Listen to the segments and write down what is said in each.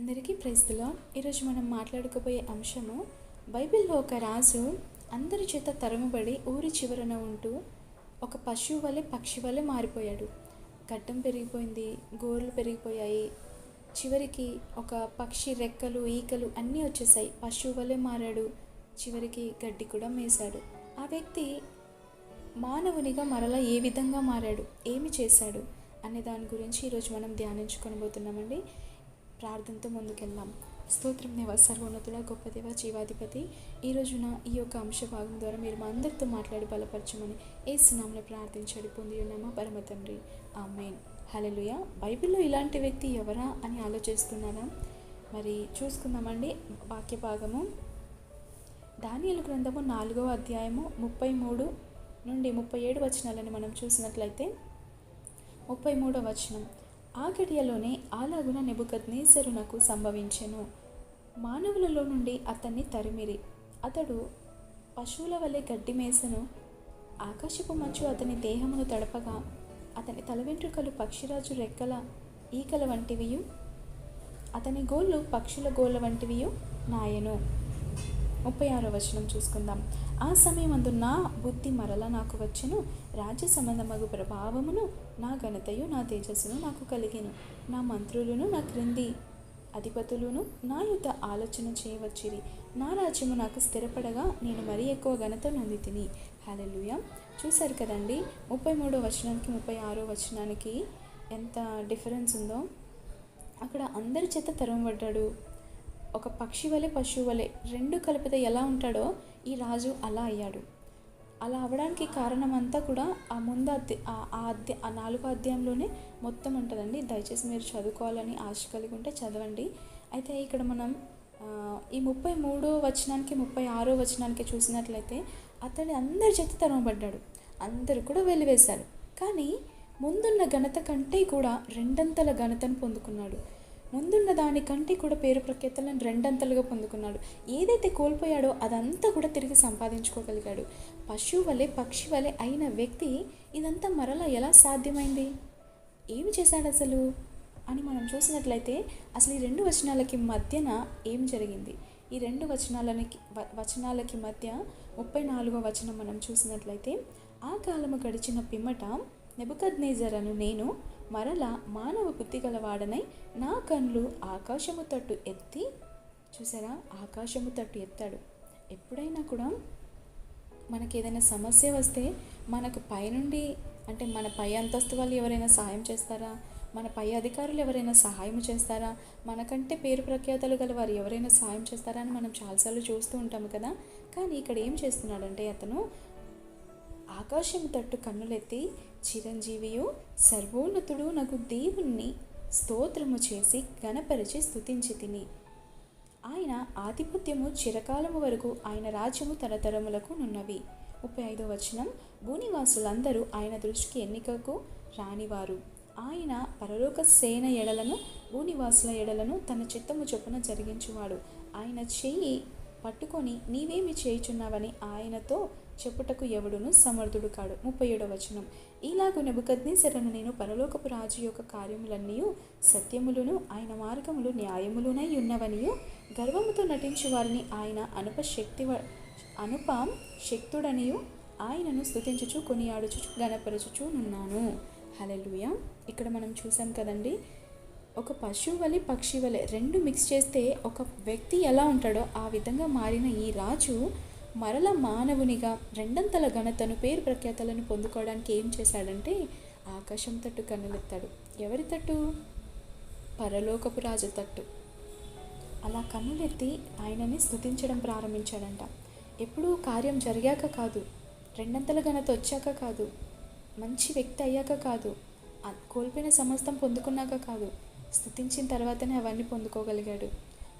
అందరికీ ప్రైజ్లో ఈరోజు మనం మాట్లాడుకోబోయే అంశము బైబిల్లో ఒక రాజు అందరి చేత తరుముబడి ఊరి చివరన ఉంటూ ఒక పశువు వలె పక్షి వలె మారిపోయాడు. గడ్డం పెరిగిపోయింది గోర్లు పెరిగిపోయాయి. చివరికి ఒక పక్షి రెక్కలు ఈకలు అన్నీ వచ్చేసాయి. పశువు వలె మారాడు చివరికి గడ్డి కూడా మేశాడు. ఆ వ్యక్తి మానవునిగా మరలా ఏ విధంగా మారాడు ఏమి చేశాడు అనే దాని గురించి ఈరోజు మనం ధ్యానించుకొనబోతున్నామండి. ప్రార్థనతో ముందుకెళ్దాం. స్తోత్రం దేవ సర్వోన్నతుడ గొప్ప దేవ జీవాధిపతి. ఈ రోజున ఈ యొక్క అంశ భాగం ద్వారా మీరు మా అందరితో మాట్లాడి బలపరచమని ఏ సునామలో ప్రార్థించడి పొంది ఉన్నామా పరమ తండ్రి. ఆ మెయిన్ హలెలుయ బైబిల్లో ఇలాంటి వ్యక్తి ఎవరా అని ఆలోచిస్తున్నారా? మరి చూసుకుందామండి. వాక్య భాగము దానియలు గ్రంథము నాలుగవ అధ్యాయము ముప్పై మూడు నుండి ముప్పై ఏడు వచనాలని మనం చూసినట్లయితే ముప్పై మూడవ వచనం. ఆ గడియలోనే అలాగున నెబుకద్నేసరు నాకు సంభవించెను. మానవులలో నుండి అతన్ని తరిమిరి. అతడు పశువుల వలె గడ్డి మేసను. ఆకాశపు మంచు అతని దేహమును తడపగా అతని తల వెంట్రుకలు పక్షిరాజు రెక్కల ఈకల వంటివియు అతని గోళ్ళు పక్షుల గోళ్ళ వంటివియు నాయను. ముప్పై ఆరో వచనం చూసుకుందాం. ఆ సమయమందు నా బుద్ధి మరల నాకు వచ్చెను. రాజ్య సంబంధమగు ప్రభావమును నా ఘనతయు నా తేజస్సును నాకు కలిగెను. నా మంత్రులను నా క్రింది అధిపతులను నా యుద్ధ ఆలోచన చేయవచ్చిరి. నా రాజ్యము నాకు స్థిరపడగా నేను మరీ ఎక్కువ ఘనత నొంది తిని హలెలుయ చూశారు కదండి ముప్పై మూడో వచనానికి ముప్పై ఆరో వచనానికి ఎంత డిఫరెన్స్ ఉందో. అక్కడ అందరి చేత తరమబడ్డాడు ఒక పక్షి వలె పశువు వలె రెండు కలిపితే ఎలా ఉంటాడో ఈ రాజు అలా అయ్యాడు. అలా అవడానికి కారణం అంతా కూడా ఆ ముందు అధ్య ఆ అధ్య ఆ నాలుగో అధ్యాయంలోనే మొత్తం ఉంటుందండి. దయచేసి మీరు చదువుకోవాలని ఆశ కలిగి ఉంటే చదవండి. అయితే ఇక్కడ మనం ఈ ముప్పై మూడో వచనానికి ముప్పై ఆరో వచనానికి చూసినట్లయితే అతడు అందరి చేత తరమబడ్డాడు అందరూ కూడా వెలివేశారు. కానీ ముందున్న ఘనత కంటే కూడా రెండంతల ఘనతను పొందుకున్నాడు. ముందున్న దానికంటే కూడా పేరు ప్రఖ్యాతలను రెండంతలుగా పొందుకున్నాడు. ఏదైతే కోల్పోయాడో అదంతా కూడా తిరిగి సంపాదించుకోగలిగాడు. పశువు వలె పక్షి వలె అయిన వ్యక్తి ఇదంతా మరలా ఎలా సాధ్యమైంది? ఏమి చేశాడు అసలు? అని మనం చూసినట్లయితే అసలు ఈ రెండు వచనాలకి మధ్యన ఏం జరిగింది? ఈ రెండు వచనాలకి వచనాలకి మధ్య ముప్పై నాలుగో వచనం మనం చూసినట్లయితే ఆ కాలము గడిచిన పిమ్మట నెబుకద్నేజరను నేను మరల మానవ బుద్ధి గలవాడనై నా కళ్ళు ఆకాశము తట్టు ఎత్తి చూసారా? ఆకాశము తట్టు ఎత్తాడు. ఎప్పుడైనా కూడా మనకి ఏదైనా సమస్య వస్తే మనకు పైనుండి అంటే మన పై అంతస్తు వాళ్ళు ఎవరైనా సహాయం చేస్తారా? మన పై అధికారులు ఎవరైనా సహాయం చేస్తారా? మనకంటే పేరు ప్రఖ్యాతలు గల వారు ఎవరైనా సహాయం చేస్తారా అని మనం చాలాసార్లు చూస్తూ ఉంటాము కదా? కానీ ఇక్కడ ఏం చేస్తున్నాడంటే అతను ఆకాశం తట్టు కన్నులెత్తి చిరంజీవియు సర్వోన్నతుడు నాకు దేవుణ్ణి స్తోత్రము చేసి గణపరిచి స్థుతించి తిని ఆయన ఆధిపత్యము చిరకాలము వరకు ఆయన రాజ్యము తరతరములకు నున్నవి. ముప్పై ఐదో వచనం. భూనివాసులందరూ ఆయన దృష్టికి ఎన్నికకు రానివారు. ఆయన పరలోక సేన ఎడలను భూనివాసుల ఎడలను తన చిత్తము చొప్పున జరిగించువాడు. ఆయన చెయ్యి పట్టుకొని నీవేమి చేయుచున్నావని ఆయనతో చెప్పుటకు ఎవడును సమర్థుడు కాడు. ముప్పై ఏడవ వచనం. ఇలాగు నెబుకద్నేసరను నేను పరలోకపు రాజు యొక్క కార్యములన్నీ సత్యములను ఆయన మార్గములు న్యాయములునై ఉన్నవనియు. గర్వముతో నటించు వారిని ఆయన అనుప శక్తి అనుప శక్తుడనియు. ఆయనను స్థుతించుచు కొనియాడుచు గణపరచుచు నున్నాను. హలెలుయ ఇక్కడ మనం చూసాం కదండి ఒక పశువు వలె పక్షి వలె రెండు మిక్స్ చేస్తే ఒక వ్యక్తి ఎలా ఉంటాడో ఆ విధంగా మారిన ఈ రాజు మరల మానవునిగా రెండంతల ఘనతను పేరు ప్రఖ్యాతలను పొందుకోవడానికి ఏం చేశాడంటే ఆకాశం తట్టు కన్నులెత్తాడు. ఎవరి తట్టు? పరలోకపు రాజు తట్టు. అలా కన్నులెత్తి ఆయనని స్థుతించడం ప్రారంభించాడంట. ఎప్పుడూ కార్యం జరిగాక కాదు రెండంతల ఘనత వచ్చాక కాదు మంచి వ్యక్తి అయ్యాక కాదు కోల్పోయిన సమస్తం పొందుకున్నాక కాదు స్థుతించిన తర్వాతనే అవన్నీ పొందుకోగలిగాడు.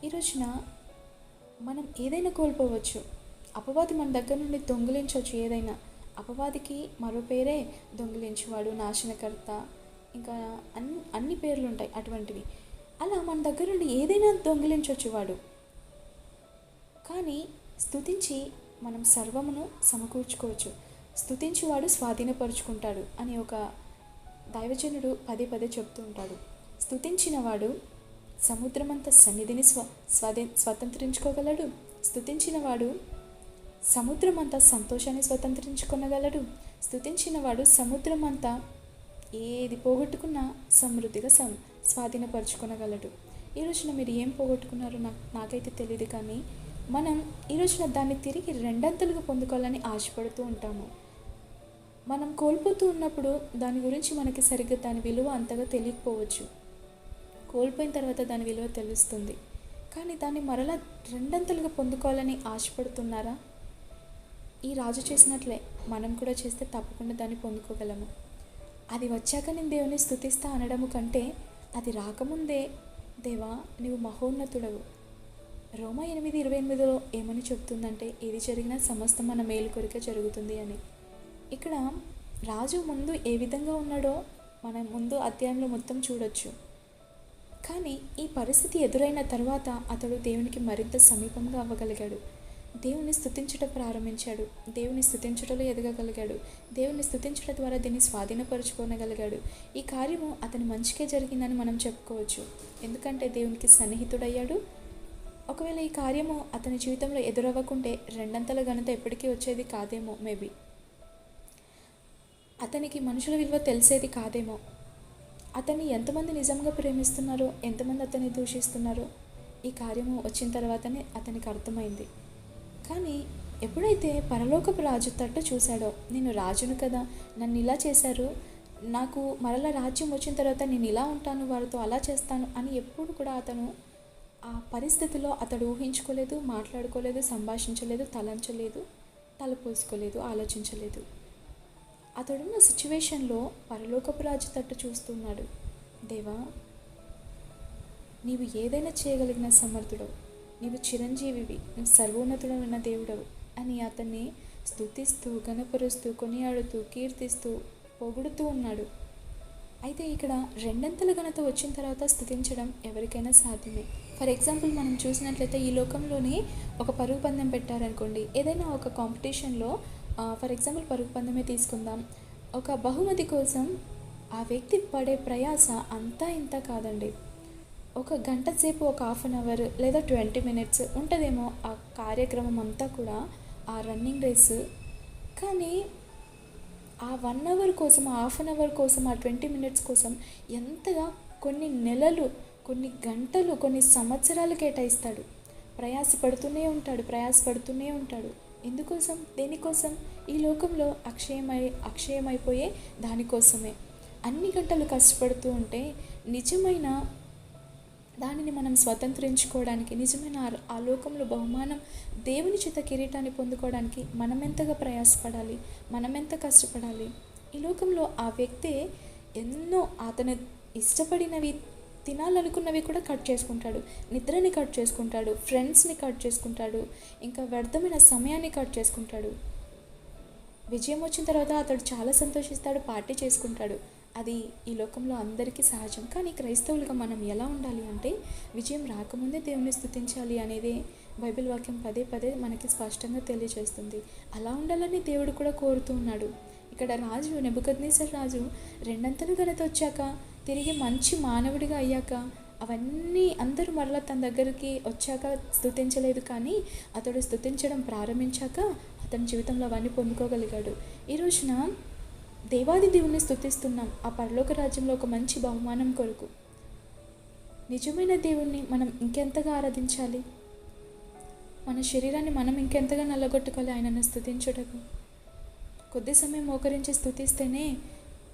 ఈ రోజున మనం ఏదైనా కోల్పోవచ్చు. అపవాది మన దగ్గర నుండి దొంగిలించవచ్చు ఏదైనా. అపవాదికి మరో పేరే దొంగిలించేవాడు నాశనకర్త. ఇంకా అన్ని అన్ని పేర్లు ఉంటాయి అటువంటివి. అలా మన దగ్గర నుండి ఏదైనా దొంగిలించవచ్చు వాడు. కానీ స్థుతించి మనం సర్వమును సమకూర్చుకోవచ్చు. స్థుతించి వాడు స్వాధీనపరుచుకుంటాడు అని ఒక దైవజనుడు పదే పదే చెప్తూ ఉంటాడు. స్థుతించిన వాడు సముద్రమంత సన్నిధిని స్వ స్వాధీ స్వతంత్రించుకోగలడు. స్థుతించినవాడు సముద్రమంతా సంతోషాన్ని స్వతంత్రించుకొనగలడు. స్థుతించినవాడు సముద్రమంతా ఏది పోగొట్టుకున్నా సమృద్ధిగా సం స్వాధీనపరచుకొనగలడు. ఈ రోజున మీరు ఏం పోగొట్టుకున్నారో నాకు నాకైతే తెలియదు కానీ మనం ఈ రోజున దాన్ని తిరిగి రెండంతలుగా పొందుకోవాలని ఆశపడుతూ ఉంటాము. మనం కోల్పోతూ ఉన్నప్పుడు దాని గురించి మనకి సరిగ్గా దాని విలువ అంతగా తెలియకపోవచ్చు. కోల్పోయిన తర్వాత దాని విలువ తెలుస్తుంది. కానీ దాన్ని మరలా రెండంతలుగా పొందుకోవాలని ఆశపడుతున్నారా? ఈ రాజు చేసినట్లే మనం కూడా చేస్తే తప్పకుండా దాన్ని పొందుకోగలము. అది వచ్చాక నేను దేవుని స్థుతిస్తా అనడము కంటే అది రాకముందే దేవా నీవు మహోన్నతుడవు. రోమా ఎనిమిది ఇరవై ఎనిమిదిలో ఏమని చెప్తుందంటే ఏది జరిగినా సమస్త మన మేలు కొరికే జరుగుతుంది అని. ఇక్కడ రాజు ముందు ఏ విధంగా ఉన్నాడో మనం ముందు అధ్యాయంలో మొత్తం చూడొచ్చు. కానీ ఈ పరిస్థితి ఎదురైన తర్వాత అతడు దేవునికి మరింత సమీపంగా అవ్వగలిగాడు. దేవుని స్థుతించడం ప్రారంభించాడు. దేవుని స్థుతించడంలో ఎదగగలిగాడు. దేవుని స్థుతించడం ద్వారా దీన్ని స్వాధీనపరుచుకోనగలిగాడు. ఈ కార్యము అతని మంచికే జరిగిందని మనం చెప్పుకోవచ్చు. ఎందుకంటే దేవునికి సన్నిహితుడయ్యాడు. ఒకవేళ ఈ కార్యము అతని జీవితంలో ఎదురవ్వకుంటే రెండంతల ఘనత ఎప్పటికీ వచ్చేది కాదేమో మేబీ. అతనికి మనుషుల విలువ తెలిసేది కాదేమో. అతన్ని ఎంతమంది నిజంగా ప్రేమిస్తున్నారో ఎంతమంది అతన్ని దూషిస్తున్నారో ఈ కార్యము వచ్చిన తర్వాతనే అతనికి అర్థమైంది. కానీ ఎప్పుడైతే పరలోకపు రాజు తట్టు చూశాడో నేను రాజును కదా నన్ను ఇలా చేశారు నాకు మరలా రాజ్యం వచ్చిన తర్వాత నేను ఇలా ఉంటాను వారితో అలా చేస్తాను అని ఎప్పుడు కూడా అతను ఆ పరిస్థితిలో అతడు ఊహించుకోలేదు మాట్లాడుకోలేదు సంభాషించలేదు తలంచలేదు తలపోసుకోలేదు ఆలోచించలేదు. అతడున్న సిచ్యువేషన్లో పరలోకపు రాజు తట్టు చూస్తున్నాడు. దేవా నీవు ఏదైనా చేయగలిగిన సమర్థుడు నీవు చిరంజీవివి నువ్వు సర్వోన్నతుడమైన దేవుడవు అని అతన్ని స్థుతిస్తూ గణపరుస్తూ కొనియాడుతూ కీర్తిస్తూ పొగుడుతూ ఉన్నాడు. అయితే ఇక్కడ రెండంతల ఘనత వచ్చిన తర్వాత స్థుతించడం ఎవరికైనా సాధ్యమే. ఫర్ ఎగ్జాంపుల్ మనం చూసినట్లయితే ఈ లోకంలోనే ఒక పరుగు పందెం పెట్టారనుకోండి. ఏదైనా ఒక కాంపిటీషన్లో ఫర్ ఎగ్జాంపుల్ పరుగు పందెమే తీసుకుందాం. ఒక బహుమతి కోసం ఆ వ్యక్తి పడే ప్రయాస అంతా ఇంత కాదండి. ఒక గంట సేపు ఒక హాఫ్ అన్ అవర్ లేదా ట్వంటీ మినిట్స్ ఉంటుందేమో ఆ కార్యక్రమం అంతా కూడా ఆ రన్నింగ్ రేస్ కానీ ఆ వన్ అవర్ కోసం ఆ హాఫ్ అన్ అవర్ కోసం ఆ ట్వంటీ మినిట్స్ కోసం ఎంతగా కొన్ని నెలలు కొన్ని గంటలు కొన్ని సంవత్సరాలు కేటాయిస్తాడు. ప్రయాసపడుతూనే ఉంటాడు ప్రయాసపడుతూనే ఉంటాడు. ఎందుకోసం? దేనికోసం? ఈ లోకంలో అక్షయమై అక్షయమైపోయే దానికోసమే. అన్ని గంటలు కష్టపడుతూ ఉంటే నిజమైన దానిని మనం స్వతంత్రించుకోవడానికి నిజమైన ఆ- లోకంలో బహుమానం దేవుని చేత కిరీటాన్ని పొందుకోవడానికి మనం ఎంతగా ప్రయాసపడాలి మనం ఎంత కష్టపడాలి? ఈ లోకంలో ఆ వ్యక్తి ఎన్నో అతను ఇష్టపడినవి తినాలనుకున్నవి కూడా కట్ చేసుకుంటాడు. నిద్రని కట్ చేసుకుంటాడు ఫ్రెండ్స్ని కట్ చేసుకుంటాడు ఇంకా వ్యర్థమైన సమయాన్ని కట్ చేసుకుంటాడు. విజయం వచ్చిన తర్వాత అతడు చాలా సంతోషిస్తాడు పార్టీ చేసుకుంటాడు. అది ఈ లోకంలో అందరికీ సహజం. కానీ క్రైస్తవులుగా మనం ఎలా ఉండాలి అంటే విజయం రాకముందే దేవుని స్థుతించాలి అనేది బైబిల్ వాక్యం పదే పదే మనకి స్పష్టంగా తెలియజేస్తుంది. అలా ఉండాలని దేవుడు కూడా కోరుతూ ఉన్నాడు. ఇక్కడ రాజు నెబుకద్నేశ్వర రాజు రెండంతలు ఘనత వచ్చాక తిరిగి మంచి మానవుడిగా అయ్యాక అవన్నీ అందరూ మరలా తన దగ్గరికి వచ్చాక స్థుతించలేదు కానీ అతడు స్థుతించడం ప్రారంభించాక అతని జీవితంలో అవన్నీ పొందుకోగలిగాడు. ఈ రోజున దేవాది దేవుని స్థుతిస్తున్నాం ఆ పరలోక రాజ్యంలో ఒక మంచి బహుమానం కొరకు. నిజమైన దేవుణ్ణి మనం ఇంకెంతగా ఆరాధించాలి? మన శరీరాన్ని మనం ఇంకెంతగా నల్లగొట్టుకోవాలి ఆయనను స్థుతించుటకు కొద్ది సమయం మోకరించి స్థుతిస్తేనే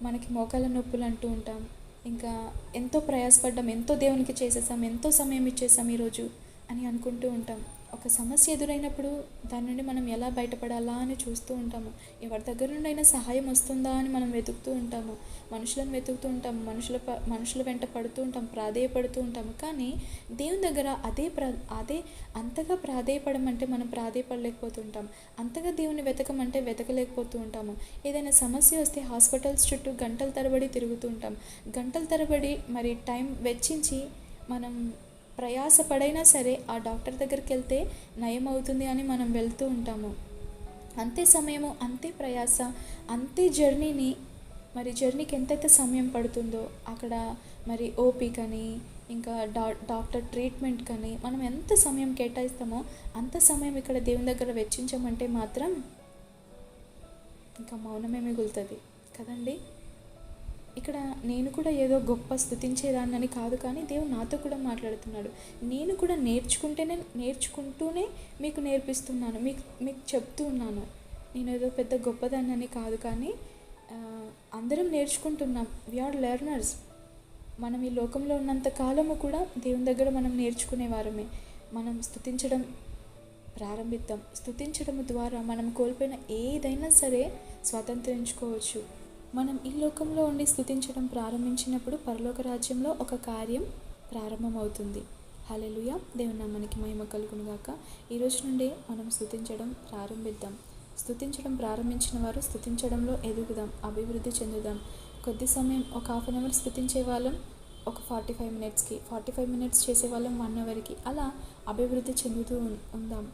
మనకి మోకాల నొప్పులు అంటూ ఉంటాం. ఇంకా ఎంతో ప్రయాసపడ్డాం ఎంతో దేవునికి చేసేసాం ఎంతో సమయం ఇచ్చేసాం ఈరోజు అని అనుకుంటూ ఉంటాం. ఒక సమస్య ఎదురైనప్పుడు దాని నుండి మనం ఎలా బయటపడాలా అని చూస్తూ ఉంటాము. ఎవరి దగ్గర నుండి అయినా సహాయం వస్తుందా అని మనం వెతుకుతూ ఉంటాము. మనుషులను వెతుకుతూ ఉంటాము. మనుషుల ప మనుషుల వెంట పడుతూ ఉంటాం ప్రాధేయపడుతూ ఉంటాము. కానీ దేవుని దగ్గర అదే ప్రా అదే అంతగా ప్రాధేయపడం అంటే మనం ప్రాధేయపడలేకపోతుంటాం. అంతగా దేవుని వెతకమంటే వెతకలేకపోతూ ఉంటాము. ఏదైనా సమస్య వస్తే హాస్పిటల్స్ చుట్టూ గంటల తరబడి తిరుగుతూ ఉంటాం. గంటల తరబడి మరి టైం వెచ్చించి మనం ప్రయాసపడైనా సరే ఆ డాక్టర్ దగ్గరికి వెళ్తే నయం అవుతుంది అని మనం వెళ్తూ ఉంటాము. అంతే సమయము అంతే ప్రయాస అంతే జర్నీని మరి జర్నీకి ఎంతైతే సమయం పడుతుందో అక్కడ మరి ఓపికని ఇంకా డా డాక్టర్ ట్రీట్మెంట్ కానీ మనం ఎంత సమయం కేటాయిస్తామో అంత సమయం ఇక్కడ దేవుని దగ్గర వెచ్చించమంటే మాత్రం ఇంకా మౌనమే మిగులుతుంది. కదండి? ఇక్కడ నేను కూడా ఏదో గొప్ప స్థుతించేదాన్నని కాదు కానీ దేవుడు నాతో కూడా మాట్లాడుతున్నాడు. నేను కూడా నేర్చుకుంటేనే నేర్చుకుంటూనే మీకు నేర్పిస్తున్నాను. మీకు మీకు చెప్తూ ఉన్నాను. నేను ఏదో పెద్ద గొప్పదాన్నని కాదు కానీ అందరం నేర్చుకుంటున్నాం. వి ఆర్ లెర్నర్స్ మనం ఈ లోకంలో ఉన్నంత కాలము కూడా దేవుని దగ్గర మనం నేర్చుకునే వారమే. మనం స్థుతించడం ప్రారంభిద్దాం. స్థుతించడం ద్వారా మనం కోల్పోయిన ఏదైనా సరే స్వతంత్రించుకోవచ్చు మనం ఈ లోకంలో ఉండి స్థుతించడం ప్రారంభించినప్పుడు పరలోక రాజ్యంలో ఒక కార్యం ప్రారంభమవుతుంది. హలెలుయ దేవుని మనకి మహిమ కలుగునుగాక. ఈరోజు ఈ నుండి మనం స్థుతించడం ప్రారంభిద్దాం. స్థుతించడం ప్రారంభించిన వారు స్థుతించడంలో ఎదుగుదాం అభివృద్ధి చెందుదాం. కొద్ది సమయం ఒక హాఫ్ అన్ అవర్ స్థుతించే వాళ్ళం ఒక ఫార్టీ ఫైవ్ మినిట్స్కి ఫార్టీ ఫైవ్ మినిట్స్ చేసే వాళ్ళం వన్ అవర్కి. అలా అభివృద్ధి చెందుతూ ఉందాం.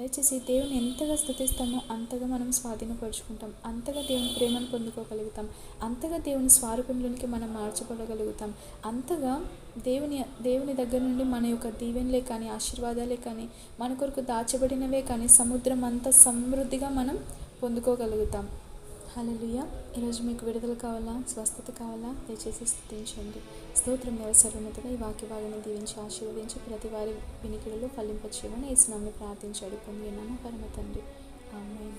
దయచేసి దేవుని ఎంతగా స్థుతిస్తామో అంతగా మనం స్వాధీనపరుచుకుంటాం. అంతగా దేవుని ప్రేమను పొందుకోగలుగుతాం. అంతగా దేవుని స్వారూప్యంలోనికి మనం మార్చబడగలుగుతాం. అంతగా దేవుని దేవుని దగ్గర నుండి మన యొక్క దీవెనలే కానీ ఆశీర్వాదాలే కానీ మన కొరకు దాచబడినవే కానీ సముద్రం అంత సమృద్ధిగా మనం పొందుకోగలుగుతాం. హల్లెలూయా. ఈరోజు మీకు విడుదల కావాలా? స్వస్థత కావాలా? దయచేసి స్థుతించండి. స్తోత్రం దేవ సర్వోన్నతగా ఈ వాక్య భాగాన్ని దీవించి ఆశీర్వదించి ప్రతి వారి వినికిడిలో ఫలింపచేయమని ఈ స్నామ్ని ప్రార్థించాడు పొంది ఉన్నాను పరమ తండ్రి. ఆమె